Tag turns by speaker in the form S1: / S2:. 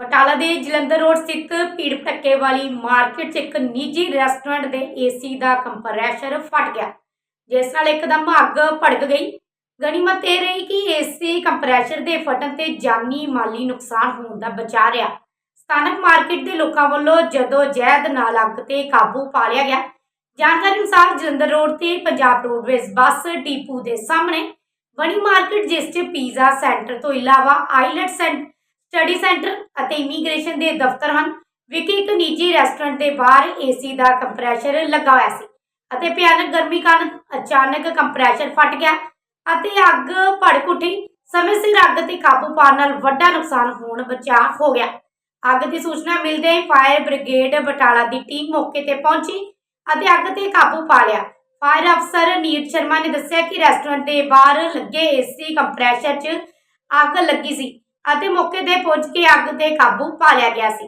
S1: ਬਟਾਲਾ ਦੇ ਜਲੰਧਰ ਰੋਡ ਸਥਿਤ ਭੀੜ ਭੜੱਕੇ ਵਾਲੀ ਮਾਰਕੀਟ 'ਚ ਇੱਕ ਨਿੱਜੀ ਰੈਸਟੋਰੈਂਟ ਦੇ ਏਸੀ ਦਾ ਕੰਪਰੈਸ਼ਰ ਫਟ ਗਿਆ, ਜਿਸ ਨਾਲ ਇੱਕਦਮ ਅੱਗ ਭੜਕ ਗਈ। ਗਨੀਮਤ ਇਹ ਰਹੀ ਕਿ ਏਸੀ ਕੰਪਰੈਸ਼ਰ ਦੇ ਫਟਣ ਤੇ ਜਾਨੀ ਮਾਲੀ ਨੁਕਸਾਨ ਹੋਣ ਦਾ ਬਚਾ ਰਿਹਾ। ਸਥਾਨਕ ਮਾਰਕੀਟ ਦੇ ਲੋਕਾਂ ਵੱਲੋਂ ਜਦੋਂ ਜਹਿਦ ਨਾਲ ਅੱਗ ਤੇ ਕਾਬੂ ਪਾ ਲਿਆ ਗਿਆ, ਜਾਣਕਾਰੀ ਅਨੁਸਾਰ ਜਲੰਧਰ ਰੋਡ ਤੇ ਪੰਜਾਬ ਰੋਡਵੇਜ਼ ਬੱਸ ਡਿਪੂ ਦੇ ਸਾਹਮਣੇ ਬਣੀ ਮਾਰਕੀਟ, ਜਿਸ 'ਚ ਪੀਜ਼ਾ ਸੈਂਟਰ ਤੋਂ ਇਲਾਵਾ ਆਈਲੈਟ ਸੈਂਟਰ ਸਟੱਡੀ ਸੈਂਟਰ ਅਤੇ ਇਮੀਗ੍ਰੇਸ਼ਨ ਦੇ ਦਫ਼ਤਰ ਹਨ। ਵਿਖੇ ਇੱਕ ਨਿੱਜੀ ਰੈਸਟੋਰੈਂਟ ਦੇ ਬਾਹਰ ਏਸੀ ਦਾ ਕੰਪਰੈਸ਼ਰ ਲੱਗਾ ਹੋਇਆ ਸੀ ਅਤੇ ਭਿਆਨਕ ਗਰਮੀ ਕਾਰਨ ਅਚਾਨਕ ਕੰਪਰੈਸ਼ਰ ਫਟ ਗਿਆ ਅਤੇ ਅੱਗ ਭੜਕ ਉੱਠੀ। ਸਮੇਂ ਸਿਰ ਅੱਗ ਤੇ ਕਾਬੂ ਪਾਉਣ ਨਾਲ ਵੱਡਾ ਨੁਕਸਾਨ ਹੋਣ ਬਚਾ ਹੋ ਗਿਆ। ਅੱਗ ਦੀ ਸੂਚਨਾ ਮਿਲਦੇ ਹੀ ਫਾਇਰ ਬ੍ਰਿਗੇਡ ਬਟਾਲਾ ਦੀ ਟੀਮ ਮੌਕੇ ਤੇ ਪਹੁੰਚੀ ਅਤੇ ਅੱਗ ਤੇ ਕਾਬੂ ਪਾ ਲਿਆ। ਫਾਇਰ ਅਫਸਰ ਨੀਰਜ ਸ਼ਰਮਾ ਨੇ ਦੱਸਿਆ ਕਿ ਰੈਸਟੋਰੈਂਟ ਦੇ ਬਾਹਰ ਲੱਗੇ ਏਸੀ ਕੰਪਰੈਸ਼ਰ 'ਚ ਅੱਗ ਲੱਗੀ ਸੀ। ਅਤੇ ਮੌਕੇ ਤੇ ਪਹੁੰਚ ਕੇ ਅੱਗ ਤੇ ਕਾਬੂ ਪਾ ਲਿਆ ਗਿਆ ਸੀ।